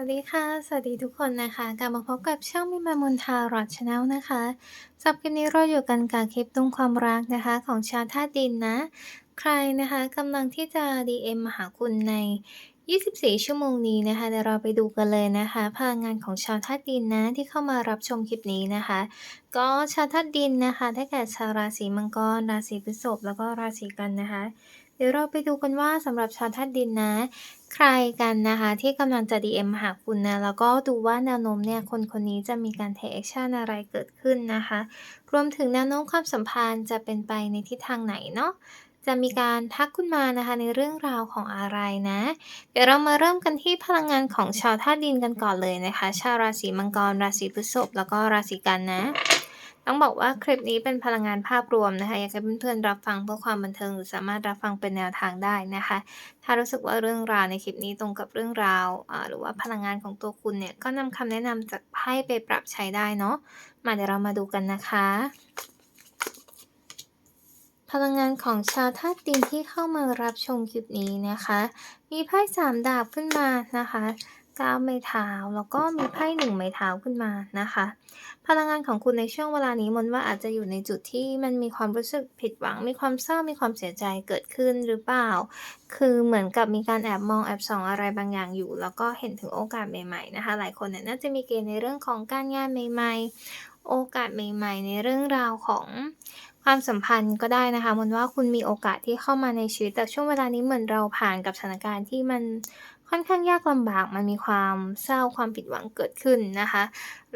วัสดีค่ะ สวัสดีทุกคนนะคะ กลับมาพบกับช่องมิมามนทารอดชาแนลนะคะสับคลิปนี้เราอยู่กันกับคลิปตรงความรักนะคะ ของชาวธาตุดินนะ ใครนะคะกำลังที่จะ DM มาหาคุณใน 24 ชั่วโมงนี้นะคะเดี๋ยวเราไปดูกันเลยนะคะพลังงานของชาวธาตุดินนะที่เข้ามารับชมคลิปนี้นะคะ ก็ชาวธาตุดินนะคะได้แก่ชาวราศีมังกร ราศีพฤษภแล้วก็ราศีกันนะคะ เดี๋ยวเราไปดูกันว่าสำหรับชาวธาตุดินนะ ใครกันนะคะที่กำลังจะ DM มหาคุณนะ แล้วก็ดูว่าแนวโน้มเนี่ยคนคนนี้จะมีการ take action อะไรเกิดขึ้นนะคะ รวมถึงแนวโน้มความสัมพันธ์จะเป็นไปในทิศทางไหนเนาะจะมีการทักคุณมานะคะในเรื่องราวของอะไรนะ เดี๋ยวเรามาเริ่มกันที่พลังงานของชาวธาตุดินกันก่อนเลยนะคะ ชาวราศีมังกร ราศีพฤษภแล้วก็ราศีกันนะ ต้องบอกว่าคลิปนี้เป็นพลังงานภาพรวมนะคะ อยากให้เพื่อนๆรับฟังเพื่อความบันเทิงหรือสามารถรับฟังเป็นแนวทางได้นะคะ ถ้ารู้สึกว่าเรื่องราวในคลิปนี้ตรงกับเรื่องราวหรือว่าพลังงานของตัวคุณเนี่ย ก็นำคำแนะนำจากไพ่ไปปรับใช้ได้เนาะ มาเดี๋ยวเรามาดูกันนะคะ พลังงานของชาวธาตุดินที่เข้ามารับชมคลิปนี้นะคะ มีไพ่สามดาบขึ้นมานะคะ ก้าไม้เท้าแล้วก็มีไพ่หนึ่งไม้เท้าขึ้นมานะคะ พลังงานของคุณในช่วงเวลานี้มนว่าอาจจะอยู่ในจุดที่มันมีความรู้สึกผิดหวัง มีความเศร้ามีความเสียใจเกิดขึ้นหรือเปล่า คือเหมือนกับมีการแอบมองแอบส่องอะไรบางอย่างอยู่ แล้วก็เห็นถึงโอกาสใหม่ๆนะคะ หลายคนเนี่ยน่าจะมีเกณฑ์ในเรื่องของการงานใหม่ ๆ โอกาสใหม่ ๆ ในเรื่องราวของความสัมพันธ์ก็ได้นะคะมันว่าคุณมีโอกาสที่เข้ามาในชีวิตแต่ช่วงเวลานี้เหมือนเราผ่านกับสถานการณ์ที่มัน ค่อนข้างยากลำบากมันมีความเศร้าความผิดหวังเกิดขึ้นนะคะ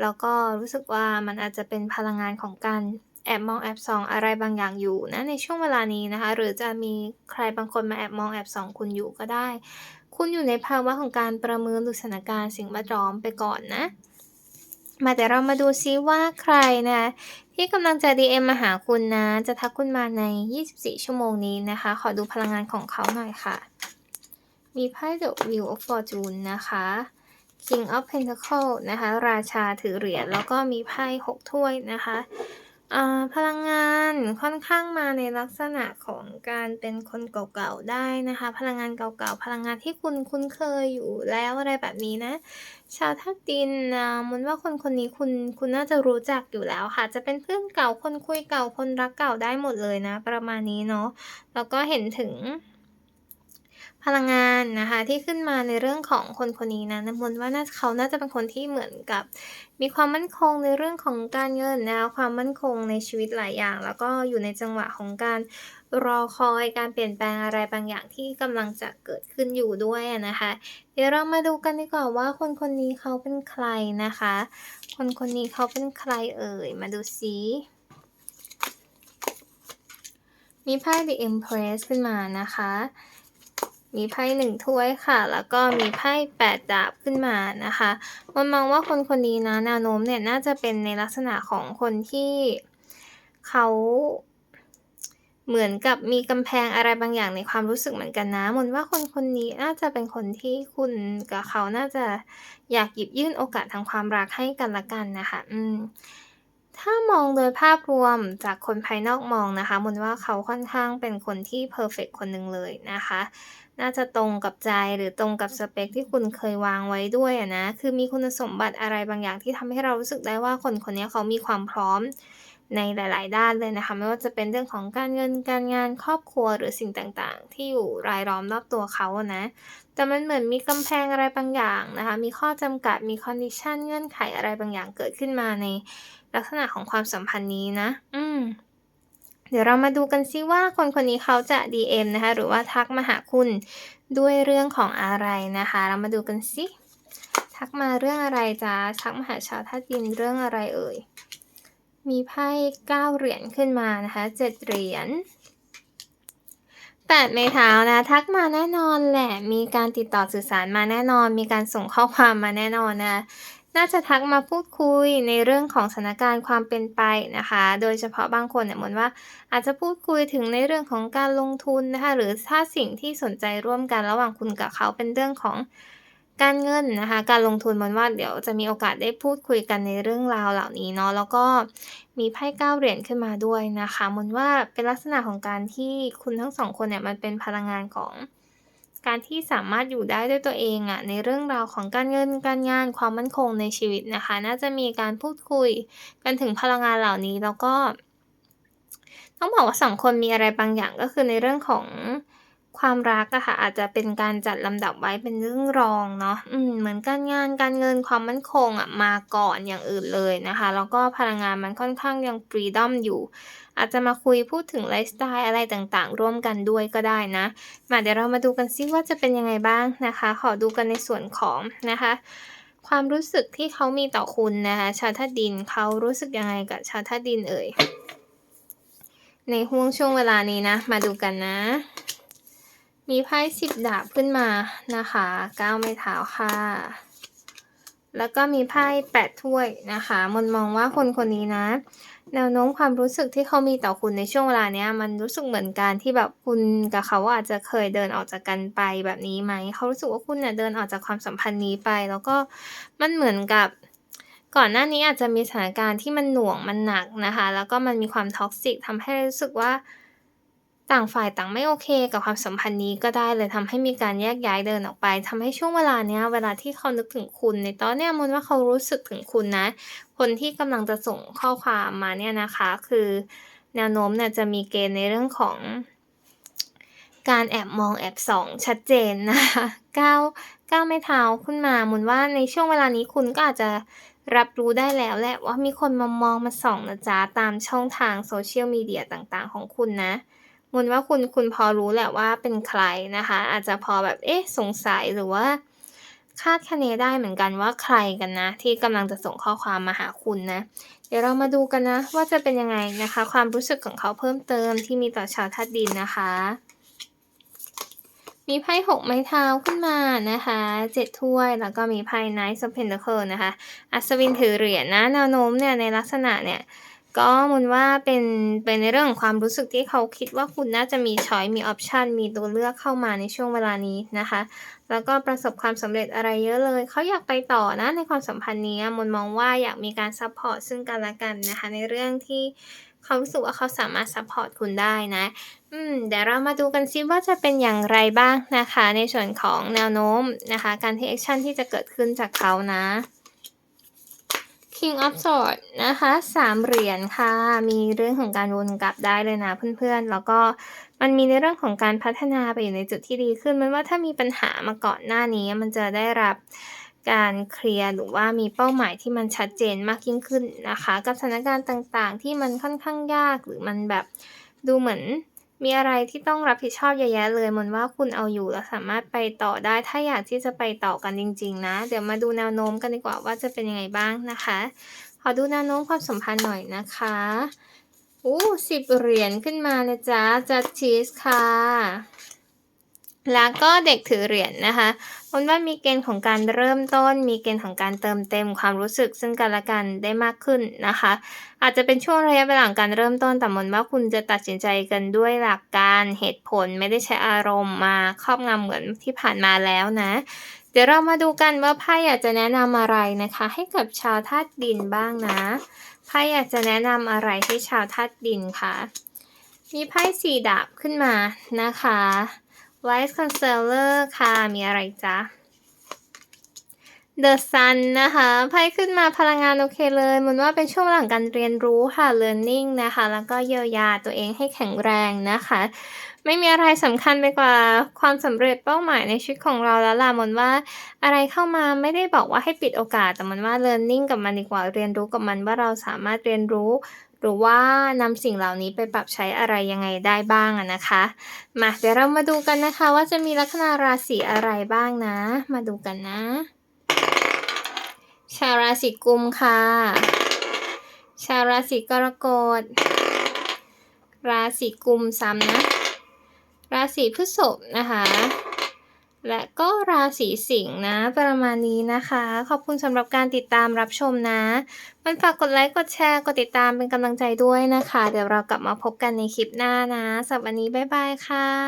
แล้วก็รู้สึกว่ามันอาจจะเป็นพลังงานของการแอบมองแอบส่องอะไรบางอย่างอยู่นะในช่วงเวลานี้นะคะ หรือจะมีใครบางคนมาแอบมองแอบส่องคุณอยู่ก็ได้ คุณอยู่ในภาวะของการประเมินดูสถานการณ์สิ่งแวดล้อมไปก่อนนะ มาแต่เรามาดูซิว่าใครนะ ที่กำลังจะ DM มาหาคุณนะ จะทักคุณมาใน 24 ชั่วโมงนี้นะคะ ขอดูพลังงานของเขาหน่อยค่ะ มีไพ่ The Wheel of Fortune นะคะ King of Pentacle นะคะ ราชาถือเหรียญแล้วก็มีไพ่หกถ้วยนะคะพลังงานค่อนข้างมาในลักษณะของการเป็นคนเก่าๆได้นะคะ พลังงานเก่าๆพลังงานที่คุณคุ้นเคยอยู่แล้วอะไรแบบนี้นะ ชาวธาตุดินนะมุนว่าคนคนนี้คุณคุณน่าจะรู้จักอยู่แล้วค่ะ จะเป็นเพื่อนเก่าคนคุยเก่าคนรักเก่าได้หมดเลยนะ ประมาณนี้เนาะแล้วก็เห็นถึง พลังงานนะคะที่ขึ้นมาในเรื่องของคนคนนี้นะน้ำมนต์ว่าน่าเขาน่าจะเป็นคนที่เหมือนกับ มีความมั่นคงในเรื่องของการเงินนะความมั่นคงในชีวิตหลายอย่าง แล้วก็อยู่ในจังหวะของการรอคอยการเปลี่ยนแปลงอะไรบางอย่างที่กำลังจะเกิดขึ้นอยู่ด้วยนะคะ เดี๋ยวเรามาดูกันดีกว่าว่าคนคนนี้เขาเป็นใครนะคะ คนคนนี้เขาเป็นใครเอ่ยมาดูซิมีไพ่ The Empress ขึ้นมานะคะ มีไพ่หนึ่งถ้วยค่ะ แล้วก็มีไพ่แปดดาบขึ้นมานะคะมันมองว่าคนคนนี้นะแนวโน้มเนี่ยน่าจะเป็นในลักษณะของคนที่เขาเหมือนกับมีกำแพงอะไรบางอย่างในความรู้สึกเหมือนกันนะมนว่าคนคนนี้น่าจะเป็นคนที่คุณกับเขาน่าจะอยากหยิบยื่นโอกาสทางความรักให้กันละกันนะคะ อืม ถ้ามองโดยภาพรวมจากคนภายนอกมองนะคะมนว่าเขาค่อนข้างเป็นคนที่เพอร์เฟกคนหนึ่งเลยนะคะ น่าจะตรงกับใจหรือตรงกับสเปคที่คุณเคยวางไว้ด้วยนะ คือมีคุณสมบัติอะไรบางอย่างที่ทำให้เรารู้สึกได้ว่าคนคนนี้เขามีความพร้อม ในหลาย ๆ ด้านเลยนะคะ ไม่ว่าจะเป็นเรื่องของการเงินการงานครอบครัวหรือสิ่งต่างๆ ที่อยู่รายล้อมรอบตัวเขานะแต่มันเหมือนมีกำแพงอะไรบางอย่างนะคะ มีข้อจำกัดมีคอนดิชันเงื่อนไขอะไรบางอย่างเกิดขึ้นมาในลักษณะของความสัมพันธ์นี้นะ อืมเดี๋ยวเรามาดูกันซิว่าคนคนนี้เขาจะ DM นะคะ หรือว่าทักมาหาคุณด้วยเรื่องของอะไรนะคะ เรามาดูกันซิทักมาเรื่องอะไรจ้าทักมาหาชาวท่าดินเรื่องอะไรเอ่ย มีไพ่เก้าเหรียญขึ้นมานะคะเจ็ดเหรียญแปดไม้เท้านะทักมาแน่นอนแหละมีการติดต่อสื่อสารมาแน่นอน มีการส่งข้อความมาแน่นอนนะน่าจะทักมาพูดคุยในเรื่องของสถานการณ์ความเป็นไปนะคะ โดยเฉพาะบางคนเนี่ยมนว่าอาจจะพูดคุยถึงในเรื่องของการลงทุนนะคะ หรือถ้าสิ่งที่สนใจร่วมกันระหว่างคุณกับเขาเป็นเรื่องของ การเงินนะคะ การลงทุนมันว่าเดี๋ยวจะมีโอกาสได้พูดคุยกันในเรื่องราวเหล่านี้เนาะแล้วก็มีไพ่เก้าเหรียญขึ้นมาด้วยนะคะมันว่าเป็นลักษณะของการที่คุณทั้งสองคนเนี่ยมันเป็นพลังงานของการที่สามารถอยู่ได้ด้วยตัวเองอะในเรื่องราวของการเงินการงานความมั่นคงในชีวิตนะคะ น่าจะมีการพูดคุยกันถึงพลังงานเหล่านี้แล้วก็ ต้องบอกว่า2คนมีอะไรบางอย่างก็คือในเรื่องของ ความรักอะค่ะอาจจะเป็นการจัดลำดับไว้เป็นเรื่องรองเนาะอืมเหมือนการงานการเงินความมั่นคงอะมาก่อนอย่างอื่นเลยนะคะ แล้วก็พลังงานมันค่อนข้างยัง freedom อยู่ อาจจะมาคุยพูดถึงไลฟ์สไตล์อะไรต่างๆ ร่วมกันด้วยก็ได้นะ มาเดี๋ยวเรามาดูกันซิว่าจะเป็นยังไงบ้างนะคะ ขอดูกันในส่วนของนะคะ ความรู้สึกที่เขามีต่อคุณนะคะชาวธาตุดินเขารู้สึกยังไงกับชาวธาตุดินเอ่ย?ในห้วงช่วงเวลานี้นะ มาดูกันนะ มีไพ่10ดาบขึ้นมานะคะ9ไม้เท้าค่ะ แล้วก็มีไพ่8ถ้วยนะคะมนมองว่าคนคนนี้นะ แนวโน้มความรู้สึกที่เขามีต่อคุณในช่วงเวลาเนี้ย มันรู้สึกเหมือนการที่แบบคุณกับเขาอาจจะเคยเดินออกจากกันไปแบบนี้ไหม?เขารู้สึกว่าคุณน่ะเดินออกจากความสัมพันธ์นี้ไป แล้วก็มันเหมือนกับก่อนหน้านี้อาจจะมีสถานการณ์ที่มันหน่วงมันหนักนะคะ แล้วก็มันมีความ toxic ทำให้รู้สึกว่า ต่างฝ่ายต่างไม่โอเคกับความสัมพันธ์นี้ก็ได้เลยทำให้มีการแยกย้ายเดินออกไปทำให้ช่วงเวลาเนี้ยเวลาที่เขานึกถึงคุณ ในตอนเนี้ยมนว่าเขารู้สึกถึงคุณนะ คนที่กำลังจะส่งข้อความมาเนี่ยนะคะ คือแนวโน้มเนี่ยจะมีเกณฑ์ในเรื่องของ การแอบมองแอบส่องชัดเจนนะคะ9 9ไม้เท้าขึ้นมามุนว่าในช่วงเวลานี้คุณก็อาจจะรับรู้ได้แล้วแหละว่ามีคนมามองมาส่องนะจ๊ะตามช่องทาง Social Media ต่างๆ ของคุณนะ มนว่าคุณคุณพอรู้แหละว่าเป็นใครนะคะ อาจจะพอแบบเอ๊ะสงสัยหรือว่า คาดคะเนได้เหมือนกันว่าใครกันนะ ที่กำลังจะส่งข้อความมาหาคุณนะ เดี๋ยวเรามาดูกันนะ ว่าจะเป็นยังไงนะคะ ความรู้สึกของเขาเพิ่มเติมที่มีต่อชาวธาตุดินนะคะ มีไพ่6ไม้เท้าขึ้นมานะคะ7ถ้วยแล้วก็มีไพ่ Knight of Pentacles นะคะ อัศวินถือเหรียญนะแนวโน้มเนี่ยในลักษณะเนี่ย ก็มนว่าเป็นเป็นในเรื่องของความรู้สึกที่เขาคิดว่าคุณน่าจะมีชอยมีออปชันมีตัวเลือกเข้ามาในช่วงเวลานี้นะคะ แล้วก็ประสบความสำเร็จอะไรเยอะเลย เขาอยากไปต่อนะในความสัมพันธ์นี้มนมองว่าอยากมีการซัปพอร์ตซึ่งกันและกันนะคะ ในเรื่องที่เขารู้สึกว่าเขาสามารถซัปพอร์ตคุณได้นะ อืม เดี๋ยวเรามาดูกันซิว่าจะเป็นอย่างไรบ้างนะคะ ในส่วนของแนวโน้มนะคะ การเทกแอกชันที่จะเกิดขึ้นจากเขานะ King of Swords นะคะ3เหรียญค่ะ มีเรื่องของการวนกลับได้เลยนะเพื่อนๆ แล้วก็มันมีในเรื่องของการพัฒนาไปอยู่ในจุดที่ดีขึ้นมนว่าถ้ามีปัญหามาก่อนหน้านี้ มันจะได้รับการเคลียร์หรือว่ามีเป้าหมายที่มันชัดเจนมากยิ่งขึ้นนะคะ กับสถานการณ์ต่างๆ ที่มันค่อนข้างยากหรือมันแบบดูเหมือน มีอะไรที่ต้องรับผิดชอบเยอะแยะเลยมนว่าคุณเอาอยู่แล้วสามารถไปต่อได้ ถ้าอยากที่จะไปต่อกันจริง ๆ นะ เดี๋ยวมาดูแนวโน้มกันดีกว่าว่าจะเป็นยังไงบ้างนะคะ ขอดูแนวโน้มความสัมพันธ์หน่อยนะคะอู้สิบเหรียญขึ้นมานะจ๊ะจัดชีสค่ะ แล้วก็เด็กถือเหรียญนะคะมนว่ามีเกณฑ์ของการเริ่มต้น มีเกณฑ์ของการเติมเต็มความรู้สึกซึ่งกันและกันได้มากขึ้นนะคะ อาจจะเป็นช่วงระยะเวลาของการเริ่มต้นแต่มนว่าคุณจะตัดสินใจกันด้วยหลักการเหตุผลไม่ได้ใช้อารมณ์มาครอบงำเหมือนที่ผ่านมาแล้วนะ เดี๋ยวเรามาดูกันว่าไพ่อยากจะแนะนำอะไรนะคะ ให้กับชาวธาตุดินบ้างนะไพ่อยากจะแนะนำอะไรให้ชาวธาตุดินคะมีไพ่4ดาบขึ้นมานะคะ ไวท์คอนเซลเลอร์ค่ะ มีอะไรจ๊ะ The Sun นะคะไพ่ขึ้นมาพลังงานโอเคเลยมนว่าเป็นช่วงหลังการเรียนรู้ค่ะ learning นะคะ แล้วก็เยียวยาตัวเองให้แข็งแรงนะคะ ไม่มีอะไรสำคัญไปกว่าความสำเร็จเป้าหมายในชีวิตของเราแล้วล่ะมนว่า อะไรเข้ามาไม่ได้บอกว่าให้ปิดโอกาส แต่มนว่า learning กับมันดีกว่าเรียนรู้กับมันว่าเราสามารถเรียนรู้ หรือว่านำสิ่งเหล่านี้ไปปรับใช้อะไรยังไงได้บ้างอะนะคะ มาเดี๋ยวเรามาดูกันนะคะ ว่าจะมีลัคนาราศีอะไรบ้างนะ มาดูกันนะ ชาวราศีกุมค่ะ ชาวราศีกรกฎราศีกุมซ้ำนะ ราศีพฤษภนะคะ และก็ราศีสิงห์นะ ประมาณนี้นะคะ ขอบคุณสำหรับการติดตามรับชมนะ มันฝากกดไลค์ กดแชร์ กดติดตามเป็นกำลังใจด้วยนะคะ เดี๋ยวเรากลับมาพบกันในคลิปหน้านะสำหรับวันนี้บ๊ายบายค่ะ